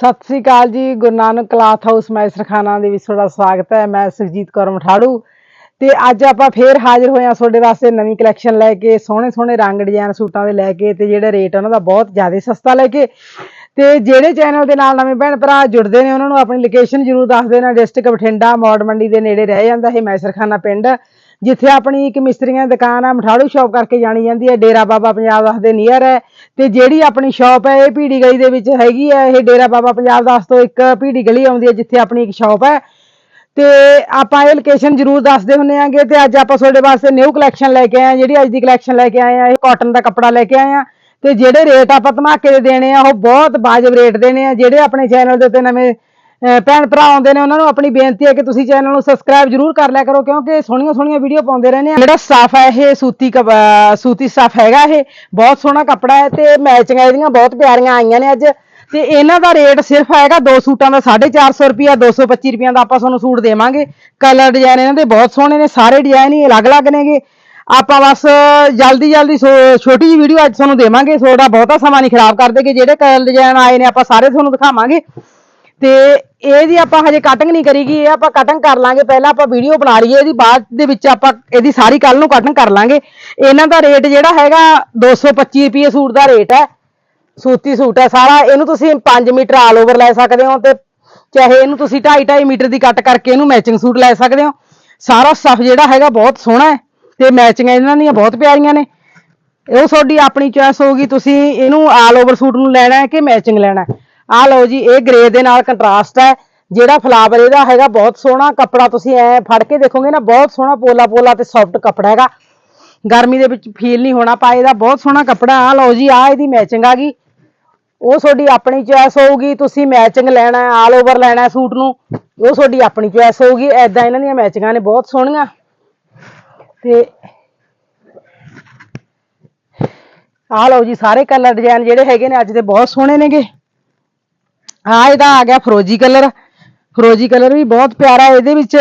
ਸਤਿ ਸ੍ਰੀ ਅਕਾਲ ਜੀ, ਗੁਰੂ ਨਾਨਕ ਕਲਾਥ ਹਾਊਸ ਮੈਸਰਖਾਨਾ ਦੇ ਵਿੱਚ ਤੁਹਾਡਾ ਸਵਾਗਤ ਹੈ, ਮੈਂ ਸੁਖਜੀਤ ਕੌਰ ਮਠਾੜੂ ਤੇ ਅੱਜ ਆਪਾਂ ਫੇਰ ਹਾਜ਼ਰ ਹੋਏ ਹਾਂ ਤੁਹਾਡੇ ਵਾਸਤੇ ਨਵੀਂ ਕਲੈਕਸ਼ਨ ਲੈ ਕੇ ਸੋਹਣੇ ਸੋਹਣੇ ਰੰਗ ਡਿਜ਼ਾਈਨ ਸੂਟਾਂ ਦੇ ਲੈ ਕੇ ਤੇ ਜਿਹੜਾ ਰੇਟ ਉਹਨਾਂ ਦਾ ਬਹੁਤ ਜ਼ਿਆਦਾ ਸਸਤਾ ਲੈ ਕੇ ਤੇ ਜਿਹੜੇ ਚੈਨਲ ਦੇ ਨਾਲ ਨਵੇਂ ਭੈਣ ਭਰਾ ਜੁੜਦੇ ਨੇ, ਉਹਨਾਂ ਨੂੰ ਆਪਣੀ ਲੋਕੇਸ਼ਨ ਜ਼ਰੂਰ ਦੱਸ ਦੇਣਾ ਡਿਸਟ੍ਰਿਕਟ ਬਠਿੰਡਾ, ਮੌੜ ਮੰਡੀ ਦੇ ਨੇੜੇ ਰਹਿ ਜਾਂਦਾ ਇਹ ਮੈਸਰਖਾਨਾ ਪਿੰਡ। ਜਿੱਥੇ ਆਪਣੀ ਇੱਕ ਮਿਸਤਰੀਆਂ ਦੀ ਦੁਕਾਨ ਆ, ਮਠਾੜੂ ਸ਼ਾਪ ਕਰਕੇ ਜਾਣੀ ਜਾਂਦੀ ਹੈ। ਡੇਰਾ ਬਾਬਾ ਪੰਜਾਬ ਦਾਸ ਦੇ ਨੀਅਰ ਹੈ। ਤੇ ਜਿਹੜੀ ਆਪਣੀ ਸ਼ਾਪ ਹੈ, ਇਹ ਪੀੜੀ ਗਲੀ ਦੇ ਵਿੱਚ ਹੈਗੀ ਹੈ। ਇਹ ਡੇਰਾ ਬਾਬਾ ਪੰਜਾਬ ਦਾਸ ਤੋਂ ਇੱਕ ਪੀੜੀ ਗਲੀ ਆਉਂਦੀ ਹੈ, ਜਿੱਥੇ ਆਪਣੀ ਇੱਕ ਸ਼ਾਪ ਹੈ। ਤੇ ਆਪਾਂ ਇਹ ਲੋਕੇਸ਼ਨ ਜ਼ਰੂਰ ਦੱਸਦੇ ਹੁੰਨੇ ਆਂਗੇ ਤੇ ਅੱਜ ਆਪਾਂ ਤੁਹਾਡੇ ਵਾਸਤੇ ਨਿਊ ਕਲੈਕਸ਼ਨ ਲੈ ਕੇ ਆਏ ਆ ਜਿਹੜੀ ਅੱਜ ਦੀ ਕਲੈਕਸ਼ਨ ਲੈ ਕੇ ਆਏ ਆ ਇਹ ਕਾਟਨ ਦਾ ਕੱਪੜਾ ਲੈ ਕੇ ਆਏ ਆ ਤੇ ਜਿਹੜੇ ਰੇਟ ਆਪਾਂ ਧਮਾਕੇ ਦੇ ਦੇਣੇ ਆ, ਉਹ ਬਹੁਤ ਵਾਜਬ ਰੇਟ ਦੇਣੇ ਆ। ਜਿਹੜੇ ਆਪਣੇ ਚੈਨਲ ਦੇ ਉੱਤੇ ਨਵੇਂ ਭੈਣ ਭਰਾ ਆਉਂਦੇ ਨੇ ਉਹਨਾਂ ਨੂੰ ਆਪਣੀ ਬੇਨਤੀ ਹੈ ਕਿ ਤੁਸੀਂ ਚੈਨਲ ਨੂੰ ਸਬਸਕ੍ਰਾਈਬ ਜ਼ਰੂਰ ਕਰ ਲਿਆ ਕਰੋ, ਕਿਉਂਕਿ ਸੋਹਣੀਆਂ ਸੋਹਣੀਆਂ ਵੀਡੀਓ ਪਾਉਂਦੇ ਰਹਿੰਦੇ ਆ। ਜਿਹੜਾ ਸਟਾਫ ਹੈ ਇਹ ਸੂਤੀ ਕਪ- ਸੂਤੀ ਸਟਾਫ ਹੈਗਾ ਇਹ, ਬਹੁਤ ਸੋਹਣਾ ਕੱਪੜਾ ਹੈ ਤੇ ਮੈਚਿੰਗਾਂ ਇਹਦੀਆਂ ਬਹੁਤ ਪਿਆਰੀਆਂ ਆਈਆਂ ਨੇ ਅੱਜ। ਤੇ ਇਹਨਾਂ ਦਾ ਰੇਟ ਸਿਰਫ ਹੈਗਾ ਦੋ ਸੂਟਾਂ ਦਾ 450 ਰੁਪਿਆ 225 ਰੁਪਈਆਂ, ਦਾ ਆਪਾਂ ਤੁਹਾਨੂੰ ਸੂਟ ਦੇਵਾਂਗੇ। ਕਲਰ ਡਿਜ਼ਾਈਨ ਇਹਨਾਂ ਦੇ ਬਹੁਤ ਸੋਹਣੇ ਨੇ, ਸਾਰੇ ਡਿਜ਼ਾਈਨ ਹੀ ਅਲੱਗ-ਅਲੱਗ ਨੇਗੇ। ਆਪਾਂ ਬਸ ਜਲਦੀ ਜਲਦੀ ਸੋ- ਛੋਟੀ ਜਿਹੀ ਵੀਡੀਓ ਅੱਜ ਤੁਹਾਨੂੰ ਦੇਵਾਂਗੇ ਤੁਹਾਡਾ ਬਹੁਤਾ ਸਮਾਂ ਨਹੀਂ ਖਰਾਬ ਕਰਦੇ ਕਿ ਜਿਹੜੇ ਕਲਰ ਡਿਜ਼ਾਈਨ ਆਏ ਨੇ ਆਪਾਂ ਸਾਰੇ ਤੁਹਾਨੂੰ ਦਿਖਾਵਾਂਗੇ। ਤੇ ਇਹਦੀ ਆਪਾਂ ਹਜੇ ਕਟਿੰਗ ਨਹੀਂ ਕਰੀਗੀ ਇਹ ਆਪਾਂ ਕਟਿੰਗ ਕਰ ਲਾਂਗੇ, ਪਹਿਲਾਂ ਆਪਾਂ ਵੀਡੀਓ ਬਣਾ ਲਈਏ, ਇਹਦੀ ਬਾਅਦ ਦੇ ਵਿੱਚ ਆਪਾਂ ਇਹਦੀ ਸਾਰੀ ਕੱਲ ਨੂੰ ਕਟਿੰਗ ਕਰ ਲਾਂਗੇ। ਇਹਨਾਂ ਦਾ ਰੇਟ ਜਿਹੜਾ ਹੈਗਾ 225 ਰੁਪਏ ਸੂਟ ਦਾ ਰੇਟ ਹੈ, ਸੂਤੀ ਸੂਟ ਹੈ ਸਾਰਾ। ਇਹਨੂੰ ਤੁਸੀਂ 5 ਮੀਟਰ ਆਲ ਓਵਰ ਲੈ ਸਕਦੇ ਹੋ ਤੇ ਚਾਹੇ ਇਹਨੂੰ ਤੁਸੀਂ 2.5 2.5 ਮੀਟਰ ਦੀ ਕੱਟ ਕਰਕੇ ਇਹਨੂੰ ਮੈਚਿੰਗ ਸੂਟ ਲੈ ਸਕਦੇ ਹੋ। ਸਾਰਾ ਸਟਫ ਜਿਹੜਾ ਹੈਗਾ ਬਹੁਤ ਸੋਹਣਾ ਹੈ ਤੇ ਮੈਚਿੰਗਾਂ ਇਹਨਾਂ ਦੀਆਂ ਬਹੁਤ ਪਿਆਰੀਆਂ ਨੇ। ਉਹ ਤੁਹਾਡੀ ਆਪਣੀ ਚੋਇਸ ਹੋਊਗੀ, ਤੁਸੀਂ ਇਹਨੂੰ ਆਲ ਓਵਰ ਸੂਟ ਨੂੰ ਲੈਣਾ ਹੈ ਕਿ ਮੈਚਿੰਗ ਲੈਣਾ ਹੈ? ਆਹ ਲਓ ਜੀ, ਇਹ ਗ੍ਰੇ ਦੇ ਨਾਲ ਕੰਟਰਾਸਟ ਹੈ। ਜਿਹੜਾ ਫਲਾਵਰ ਇਹਦਾ ਹੈਗਾ ਬਹੁਤ ਸੋਹਣਾ ਕੱਪੜਾ, ਤੁਸੀਂ ਐ ਫੜ ਕੇ ਦੇਖੋਗੇ ਨਾ, ਬਹੁਤ ਸੋਹਣਾ ਪੋਲਾ ਪੋਲਾ ਤੇ ਸੌਫਟ ਕੱਪੜਾ ਹੈਗਾ। ਗਰਮੀ ਦੇ ਵਿੱਚ ਫੀਲ ਨਹੀਂ ਹੋਣਾ ਪਾਏ ਦਾ ਬਹੁਤ ਸੋਹਣਾ ਕੱਪੜਾ ਆਹ ਲਓ ਜੀ ਆਹ ਇਹਦੀ ਮੈਚਿੰਗ ਆ ਗਈ। ਉਹ ਤੁਹਾਡੀ ਆਪਣੀ ਚੋਇਸ ਹੋਊਗੀ, ਤੁਸੀਂ ਮੈਚਿੰਗ ਲੈਣਾ ਆਲ ਓਵਰ ਲੈਣਾ ਸੂਟ ਨੂੰ, ਉਹ ਤੁਹਾਡੀ ਆਪਣੀ ਚੋਇਸ ਹੋਊਗੀ ਐਦਾਂ ਇਹਨਾਂ ਦੀਆਂ ਮੈਚਿੰਗਾਂ ਨੇ ਬਹੁਤ ਸੋਹਣੀਆਂ। ਤੇ ਆਹ ਲਓ ਜੀ, ਸਾਰੇ ਕਲਰ ਡਿਜ਼ਾਈਨ ਜਿਹੜੇ ਹੈਗੇ ਨੇ, ਅੱਜ ਦੇ ਬਹੁਤ ਸੋਹਣੇ ਨੇਗੇ। ਆ ਇਹਦਾ ਆ ਗਿਆ ਫਰੋਜੀ ਕਲਰ। ਫਰੋਜੀ ਕਲਰ ਵੀ ਬਹੁਤ ਪਿਆਰਾ ਇਹਦੇ ਵਿੱਚ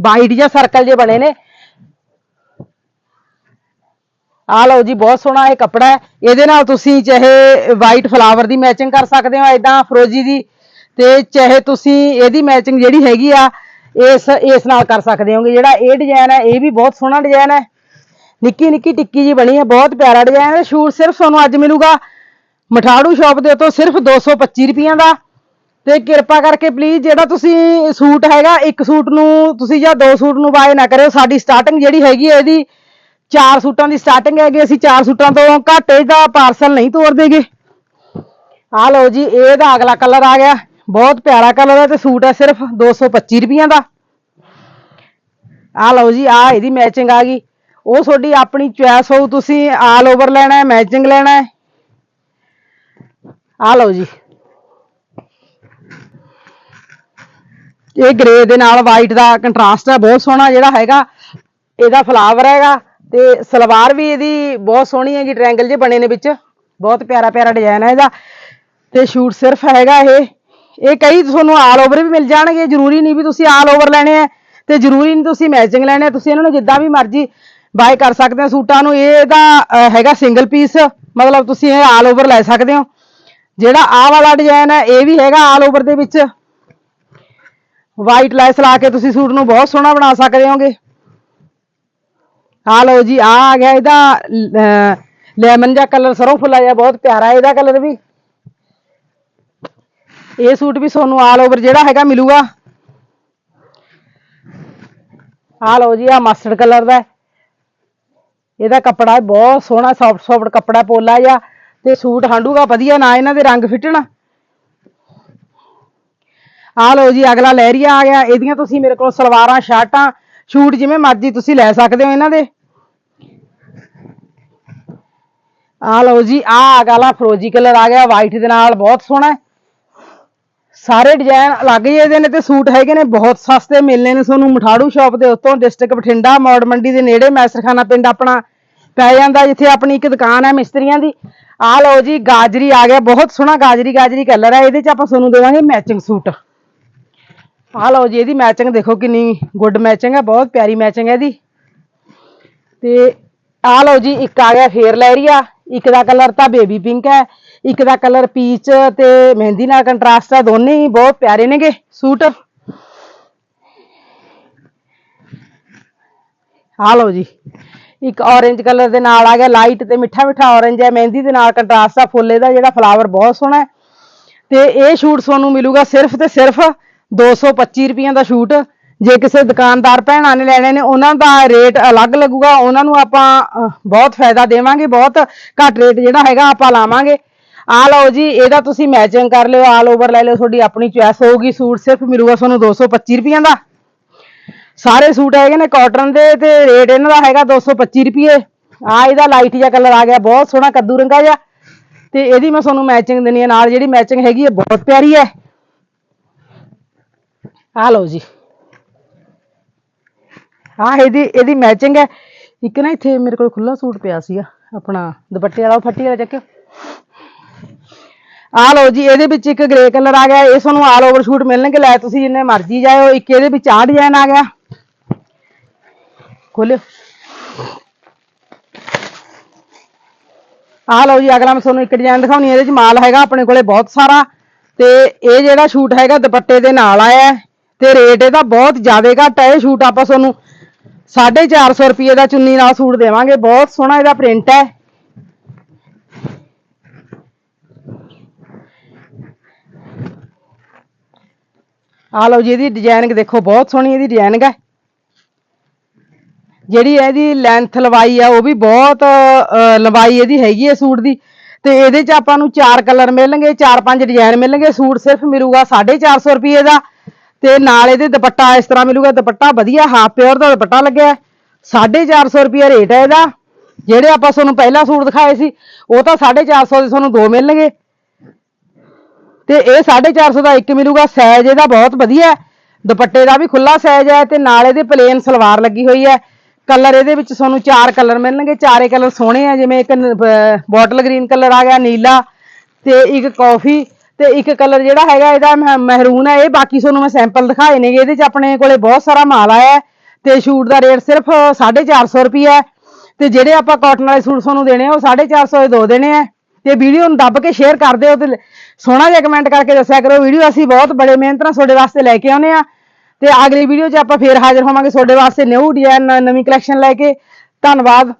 ਵਾਈਟ ਜਾਂ ਸਰਕਲ ਜੇ ਬਣੇ ਨੇ। ਆ ਲਓ ਜੀ, ਬਹੁਤ ਸੋਹਣਾ ਇਹ ਕੱਪੜਾ ਹੈ। ਇਹਦੇ ਨਾਲ ਤੁਸੀਂ ਚਾਹੇ ਵਾਈਟ ਫਲਾਵਰ ਦੀ ਮੈਚਿੰਗ ਕਰ ਸਕਦੇ ਹੋ ਐਦਾਂ ਫਰੋਜੀ ਦੀ। ਤੇ ਚਾਹੇ ਤੁਸੀਂ ਇਹਦੀ ਮੈਚਿੰਗ ਜਿਹੜੀ ਹੈਗੀ ਆ, ਇਸ ਇਸ ਨਾਲ ਕਰ ਸਕਦੇ ਹੋਗੇ। ਜਿਹੜਾ ਇਹ ਡਿਜ਼ਾਈਨ ਹੈ, ਇਹ ਵੀ ਬਹੁਤ ਸੋਹਣਾ ਡਿਜ਼ਾਈਨ ਹੈ। ਨਿੱਕੀ ਨਿੱਕੀ ਟਿੱਕੀ ਜੀ ਬਣੀ ਹੈ, ਬਹੁਤ ਪਿਆਰਾ ਡਿਜ਼ਾਈਨ ਹੈ। ਸ਼ੂਟ ਸਿਰਫ ਤੁਹਾਨੂੰ ਅੱਜ ਮਿਲੂਗਾ। ਮਠਾੜੂ ਸ਼ਾਪ ਦੇ ਉੱਤੋਂ ਸਿਰਫ 225 ਰੁਪਈਆਂ ਦਾ। ਤੇ ਕਿਰਪਾ ਕਰਕੇ ਪਲੀਜ਼ ਜਿਹੜਾ ਤੁਸੀਂ ਸੂਟ ਹੈਗਾ, ਇੱਕ ਸੂਟ ਨੂੰ ਤੁਸੀਂ ਜਾਂ ਦੋ ਸੂਟ ਨੂੰ ਬਾਏ ਨਾ ਕਰਿਓ। ਸਾਡੀ ਸਟਾਰਟਿੰਗ ਜਿਹੜੀ ਹੈਗੀ ਹੈ ਇਹਦੀ, ਚਾਰ ਸੂਟਾਂ ਦੀ ਸਟਾਰਟਿੰਗ ਹੈਗੀ ਅਸੀਂ ਚਾਰ ਸੂਟਾਂ ਤੋਂ ਘੱਟ ਇਹਦਾ ਪਾਰਸਲ ਨਹੀਂ ਤੋਰ ਤੋਰਦੇਗੇ ਆ ਲਓ ਜੀ ਇਹਦਾ ਅਗਲਾ ਕਲਰ ਆ ਗਿਆ। ਬਹੁਤ ਪਿਆਰਾ ਕਲਰ ਹੈ ਤੇ ਸੂਟ ਹੈ ਸਿਰਫ 225 ਰੁਪਈਆਂ ਦਾ। ਆਹ ਲਓ ਜੀ, ਆਹ ਇਹਦੀ ਮੈਚਿੰਗ ਆ ਗਈ। ਉਹ ਤੁਹਾਡੀ ਆਪਣੀ ਚੁਆਇਸ ਹੋਊ। ਤੁਸੀਂ ਆਲ ਓਵਰ ਲੈਣਾ ਹੈ ਮੈਚਿੰਗ ਲੈਣਾ ਹੈ। ਆ ਲਓ ਜੀ। ਇਹ ਗ੍ਰੇ ਦੇ ਨਾਲ ਵਾਈਟ ਦਾ ਕੰਟਰਾਸਟ ਹੈ ਬਹੁਤ ਸੋਹਣਾ ਜਿਹੜਾ ਹੈਗਾ। ਇਹਦਾ ਫਲਾਵਰ ਹੈਗਾ ਤੇ ਸਲਵਾਰ ਵੀ ਇਹਦੀ ਬਹੁਤ ਸੋਹਣੀ ਹੈਗੀ ਟ੍ਰਾਇੰਗਲ ਜੇ ਬਣੇ ਨੇ ਵਿੱਚ। ਬਹੁਤ ਪਿਆਰਾ ਪਿਆਰਾ ਡਿਜ਼ਾਈਨ ਹੈ ਇਹਦਾ। ਤੇ ਸ਼ੂਟ ਸਿਰਫ ਹੈਗਾ ਇਹ। ਇਹ ਕਈ ਤੁਹਾਨੂੰ ਆਲ ਓਵਰ ਵੀ ਮਿਲ ਜਾਣਗੇ, ਜ਼ਰੂਰੀ ਨਹੀਂ ਵੀ ਤੁਸੀਂ ਆਲ ਓਵਰ ਲੈਣੇ ਆ ਤੇ ਜ਼ਰੂਰੀ ਨਹੀਂ ਤੁਸੀਂ ਮੈਚਿੰਗ ਲੈਣੇ ਆ। ਤੁਸੀਂ ਇਹਨਾਂ ਨੂੰ ਜਿੱਦਾਂ ਵੀ ਮਰਜ਼ੀ ਬਾਏ ਕਰ ਸਕਦੇ ਹੋ ਸੂਟਾਂ ਨੂੰ। ਇਹ ਇਹਦਾ ਹੈਗਾ ਸਿੰਗਲ ਪੀਸ ਮਤਲਬ ਤੁਸੀਂ ਇਹ ਆਲ ਓਵਰ ਲੈ ਸਕਦੇ ਹੋ। ਜਿਹੜਾ ਆਹ ਵਾਲਾ ਡਿਜ਼ਾਈਨ ਹੈ, ਇਹ ਵੀ ਹੈਗਾ ਆਲ ਓਵਰ ਦੇ ਵਿੱਚ। ਵਾਈਟ ਲੈਸ ਲਾ ਕੇ ਤੁਸੀਂ ਸੂਟ ਨੂੰ ਬਹੁਤ ਸੋਹਣਾ ਬਣਾ ਸਕਦੇ ਹੋਗੇ। ਆ ਲਓ ਜੀ ਆ ਆ ਗਿਆ ਇਹਦਾ ਲੈਮਨ ਜਿਹਾ ਕਲਰ ਸਰੋਂ ਫੁੱਲਾ ਜਿਹਾ, ਬਹੁਤ ਪਿਆਰਾ ਇਹਦਾ ਕਲਰ ਵੀ। ਇਹ ਸੂਟ ਵੀ ਤੁਹਾਨੂੰ ਆਲ ਓਵਰ ਜਿਹੜਾ ਹੈਗਾ ਮਿਲੂਗਾ। ਆ ਲਓ ਜੀ ਆ ਮਸਟਰਡ ਕਲਰ ਦਾ ਇਹਦਾ ਕੱਪੜਾ ਬਹੁਤ ਸੋਹਣਾ ਸੌਫਟ ਸੌਫਟ ਕੱਪੜਾ ਪੋਲਾ ਜਿਹਾ। ਤੇ ਸੂਟ ਹਾਂਡੂਗਾ, ਵਧੀਆ ਨਾ ਇਹਨਾਂ ਦੇ ਰੰਗ ਫਿੱਟਣ। ਆ ਲਓ ਜੀ, ਅਗਲਾ ਲਹਿਰੀਆ ਆ ਗਿਆ। ਇਹਦੀਆਂ ਤੁਸੀਂ ਮੇਰੇ ਕੋਲ ਸਲਵਾਰਾਂ, ਸ਼ਰਟਾਂ, ਸ਼ੂਟ ਜਿਵੇਂ ਮਰਜ਼ੀ ਤੁਸੀਂ ਲੈ ਸਕਦੇ ਹੋ ਇਹਨਾਂ ਦੇ। ਆ ਲਓ ਜੀ ਆ ਅਗਲਾ ਫਰੋਜੀ ਕਲਰ ਆ ਗਿਆ ਵਾਈਟ ਦੇ ਨਾਲ ਬਹੁਤ ਸੋਹਣਾ ਸਾਰੇ ਡਿਜ਼ਾਈਨ ਅਲੱਗ ਜਿਹੇ ਦੇ ਨੇ ਤੇ ਸੂਟ ਹੈਗੇ ਨੇ, ਬਹੁਤ ਸਸਤੇ ਮਿਲਨੇ ਨੇ ਤੁਹਾਨੂੰ ਮਠਾੜੂ ਸ਼ਾਪ ਦੇ ਉੱਤੋਂ ਡਿਸਟ੍ਰਿਕਟ ਬਠਿੰਡਾ, ਮੌੜ ਮੰਡੀ ਦੇ ਨੇੜੇ, ਮੈਸਰਖਾਨਾ ਪਿੰਡ ਆਪਣਾ। ਪੈ ਜਾਂਦਾ ਜਿੱਥੇ ਆਪਣੀ ਇੱਕ ਦੁਕਾਨ ਹੈ ਮਿਸਤਰੀਆਂ ਦੀ। ਆ ਲਓ ਜੀ, ਗਾਜਰੀ ਆ ਗਿਆ, ਬਹੁਤ ਸੋਹਣਾ ਗਾਜਰੀ ਗਾਜਰੀ ਕਲਰ ਹੈ, ਇਹਦੇ ਚ ਆਪਾਂ ਤੁਹਾਨੂੰ ਦੇਵਾਂਗੇ ਮੈਚਿੰਗ ਸੂਟ। ਆ ਲਓ ਜੀ, ਇਹਦੀ ਮੈਚਿੰਗ ਦੇਖੋ ਕਿੰਨੀ ਗੁੱਡ ਮੈਚਿੰਗ ਹੈ, ਬਹੁਤ ਪਿਆਰੀ ਮੈਚਿੰਗ ਹੈ ਇਹਦੀ। ਤੇ ਆ ਲਓ ਜੀ, ਇੱਕ ਆ ਗਿਆ ਫੇਰ ਲੈਰੀਆ, ਇੱਕ ਦਾ ਕਲਰ ਤਾਂ ਬੇਬੀ ਪਿੰਕ ਹੈ, ਇੱਕ ਦਾ ਕਲਰ ਪੀਚ ਤੇ ਮਹਿੰਦੀ ਨਾਲ ਕੰਟਰਾਸਟ ਹੈ ਦੋਨੇ ਹੀ ਬਹੁਤ ਪਿਆਰੇ ਨੇਗੇ ਸੂਟ। ਆ ਲਓ ਜੀ ਇੱਕ orange ਕਲਰ ਦੇ ਨਾਲ ਆ ਗਿਆ ਲਾਈਟ ਤੇ ਮਿੱਠਾ ਮਿੱਠਾ orange ਹੈ, ਮਹਿੰਦੀ ਦੇ ਨਾਲ ਕੰਟਰਾਸਟ ਆ, ਫੁੱਲ ਇਹਦਾ ਜਿਹੜਾ ਫਲਾਵਰ ਬਹੁਤ ਸੋਹਣਾ ਹੈ। ਤੇ ਇਹ ਸ਼ੂਟ ਤੁਹਾਨੂੰ ਮਿਲੂਗਾ ਸਿਰਫ ਤੇ ਸਿਰਫ 225 ਰੁਪਈਆਂ ਦਾ ਸ਼ੂਟ ਜੇ ਕਿਸੇ ਦੁਕਾਨਦਾਰ ਭੈਣਾਂ ਨੇ ਲੈਣੇ ਨੇ, ਉਹਨਾਂ ਦਾ ਰੇਟ ਅਲੱਗ ਲੱਗੂਗਾ, ਉਹਨਾਂ ਨੂੰ ਆਪਾਂ ਬਹੁਤ ਫਾਇਦਾ ਦੇਵਾਂਗੇ, ਬਹੁਤ ਘੱਟ ਰੇਟ ਜਿਹੜਾ ਹੈਗਾ ਆਪਾਂ ਲਾਵਾਂਗੇ। ਆ ਲਓ ਜੀ, ਇਹਦਾ ਤੁਸੀਂ ਮੈਚਿੰਗ ਕਰ ਲਿਓ ਆਲ ਓਵਰ ਲੈ ਲਿਓ, ਤੁਹਾਡੀ ਆਪਣੀ ਚੁਆਇਸ ਹੋਊਗੀ ਸੂਟ ਸਿਰਫ ਮਿਲੂਗਾ ਤੁਹਾਨੂੰ 225 ਰੁਪਈਆਂ ਦਾ। ਸਾਰੇ ਸੂਟ ਹੈਗੇ ਨੇ ਕਾਟਨ ਦੇ ਤੇ ਰੇਟ ਇਹਨਾਂ ਦਾ ਹੈਗਾ 225 ਰੁਪਏ ਆ ਇਹਦਾ ਲਾਈਟ ਜਿਹਾ ਕਲਰ ਆ ਗਿਆ, ਬਹੁਤ ਸੋਹਣਾ ਕੱਦੂ ਰੰਗਾ ਜਿਹਾ। ਤੇ ਇਹਦੀ ਮੈਂ ਤੁਹਾਨੂੰ ਮੈਚਿੰਗ ਦੇਣੀ ਹੈ ਨਾਲ, ਜਿਹੜੀ ਮੈਚਿੰਗ ਹੈਗੀ ਹੈ ਬਹੁਤ ਪਿਆਰੀ ਹੈ। ਆ ਲਓ ਜੀ। ਆ ਇਹਦੀ ਇਹਦੀ ਮੈਚਿੰਗ ਹੈ। ਇੱਕ ਨਾ ਇੱਥੇ ਮੇਰੇ ਕੋਲ ਖੁੱਲਾ ਸੂਟ ਪਿਆ ਸੀਗਾ, ਆਪਣਾ ਦੁਪੱਟੇ ਵਾਲਾ, ਉਹ ਫੱਟੀ ਵਾਲਾ ਚੱਕਿਓ। ਆ ਲਓ ਜੀ, ਇਹਦੇ ਵਿੱਚ ਇੱਕ ਗ੍ਰੇ ਕਲਰ ਆ ਗਿਆ। ਇਹ ਤੁਹਾਨੂੰ ਆਲ ਓਵਰ ਸ਼ੂਟ ਮਿਲਣਗੇ, ਲੈ ਤੁਸੀਂ ਜਿੰਨੇ ਮਰਜ਼ੀ ਜਾਇਓ। ਇੱਕ ਇਹਦੇ ਵਿੱਚ ਆ ਡਿਜ਼ਾਈਨ ਆ ਗਿਆ। ਖੋਲਿਓ ਆਹ ਲਓ ਜੀ ਅਗਲਾ ਮੈਂ ਤੁਹਾਨੂੰ ਇੱਕ ਡਿਜ਼ਾਈਨ ਦਿਖਾਉਣੀ ਹੈ ਇਹਦੇ ਚ ਮਾਲ ਹੈਗਾ ਆਪਣੇ ਕੋਲੇ ਬਹੁਤ ਸਾਰਾ ਤੇ ਇਹ ਜਿਹੜਾ ਸ਼ੂਟ ਹੈਗਾ ਦੁਪੱਟੇ ਦੇ ਨਾਲ ਆਇਆ ਹੈ ਤੇ ਰੇਟ ਇਹਦਾ ਬਹੁਤ ਜ਼ਿਆਦਾ ਘੱਟ ਹੈ ਇਹ ਸ਼ੂਟ ਆਪਾਂ ਤੁਹਾਨੂੰ 450 ਰੁਪਏ ਦਾ ਚੁੰਨੀ ਨਾਲ ਸੂਟ ਦੇਵਾਂਗੇ ਬਹੁਤ ਸੋਹਣਾ ਇਹਦਾ ਪ੍ਰਿੰਟ ਹੈ ਆਹ ਲਓ ਜੀ ਇਹਦੀ ਡਿਜ਼ਾਈਨਿੰਗ ਦੇਖੋ ਬਹੁਤ ਸੋਹਣੀ ਇਹਦੀ ਡਿਜ਼ਾਈਨਿੰਗ ਹੈ ਜਿਹੜੀ ਇਹਦੀ ਲੈਂਥ ਲੰਬਾਈ ਆ ਉਹ ਵੀ ਬਹੁਤ ਅਹ, ਲੰਬਾਈ ਇਹਦੀ ਹੈਗੀ ਹੈ ਸੂਟ ਦੀ। ਤੇ ਇਹਦੇ ਚ ਆਪਾਂ ਨੂੰ ਚਾਰ ਕਲਰ ਮਿਲਣਗੇ ਚਾਰ ਪੰਜ ਡਿਜ਼ਾਈਨ ਮਿਲਣਗੇ। ਸੂਟ ਸਿਰਫ ਮਿਲੂਗਾ 450 ਰੁਪਏ ਦਾ। ਤੇ ਨਾਲ ਇਹਦੇ ਦੁਪੱਟਾ ਇਸ ਤਰ੍ਹਾਂ ਮਿਲੂਗਾ ਦੁਪੱਟਾ ਵਧੀਆ ਹਾਫ ਪਿਓਰ ਦਾ ਦੁਪੱਟਾ ਲੱਗਿਆ। 450 ਰੁਪਏ ਰੇਟ ਹੈ ਇਹਦਾ। ਜਿਹੜੇ ਆਪਾਂ ਤੁਹਾਨੂੰ ਪਹਿਲਾ ਸੂਟ ਦਿਖਾਏ ਸੀ ਉਹ ਤਾਂ 450 ਦੇ ਤੁਹਾਨੂੰ ਦੋ ਮਿਲਣਗੇ। ਤੇ ਇਹ 450 ਦਾ ਇੱਕ ਮਿਲੂਗਾ ਸਾਈਜ਼ ਇਹਦਾ ਬਹੁਤ ਵਧੀਆ। ਦੁਪੱਟੇ ਦਾ ਵੀ ਖੁੱਲਾ ਸਾਈਜ਼ ਹੈ ਤੇ ਨਾਲ ਇਹਦੇ ਪਲੇਨ ਸਲਵਾਰ ਲੱਗੀ ਹੋਈ ਹੈ ਕਲਰ ਇਹਦੇ ਵਿੱਚ ਤੁਹਾਨੂੰ ਚਾਰ ਕਲਰ ਮਿਲਣਗੇ। ਚਾਰੇ ਕਲਰ ਸੋਹਣੇ ਆ, ਜਿਵੇਂ ਇੱਕ ਬੋਟਲ ਗ੍ਰੀਨ ਕਲਰ ਆ ਗਿਆ, ਨੀਲਾ ਤੇ ਇੱਕ ਕਾਫੀ ਤੇ ਇੱਕ ਕਲਰ ਜਿਹੜਾ ਹੈਗਾ ਇਹਦਾ ਮਹ- ਮਹਿਰੂਨ ਹੈ ਇਹ ਬਾਕੀ ਤੁਹਾਨੂੰ ਮੈਂ ਸੈਂਪਲ ਦਿਖਾਏ ਨੇਗੇ ਇਹਦੇ ਚ। ਆਪਣੇ ਕੋਲੇ ਬਹੁਤ ਸਾਰਾ ਮਾਲ ਆਇਆ ਹੈ ਤੇ ਸ਼ੂਟ ਦਾ ਰੇਟ ਸਿਰਫ 450 ਰੁਪਏ ਹੈ। ਤੇ ਜਿਹੜੇ ਆਪਾਂ ਕਾਟਨ ਵਾਲੇ ਸੂਟ ਤੁਹਾਨੂੰ ਦੇਣੇ ਆ, ਉਹ 450 ਦੇ ਦੋ ਦੇਣੇ ਆ। ਤੇ ਵੀਡੀਓ ਨੂੰ ਦੱਬ ਕੇ ਸ਼ੇਅਰ ਕਰ ਦਿਓ ਤੇ ਸੋਹਣਾ ਜਿਹਾ ਕਮੈਂਟ ਕਰਕੇ ਦੱਸਿਆ ਕਰੋ। ਵੀਡੀਓ ਅਸੀਂ ਬਹੁਤ ਬੜੇ ਮਿਹਨਤ ਨਾਲ ਤੁਹਾਡੇ ਵਾਸਤੇ ਲੈ ਕੇ ਆਉਨੇ ਆ ਤੇ ਅਗਲੀ ਵੀਡੀਓ 'ਚ ਆਪਾਂ ਫੇਰ ਹਾਜ਼ਰ ਹੋਵਾਂਗੇ। ਤੁਹਾਡੇ ਵਾਸਤੇ ਨਿਊ ਡਿਜ਼ਾਈਨ ਨਵੀਂ ਕਲੈਕਸ਼ਨ ਲੈ ਕੇ। ਧੰਨਵਾਦ।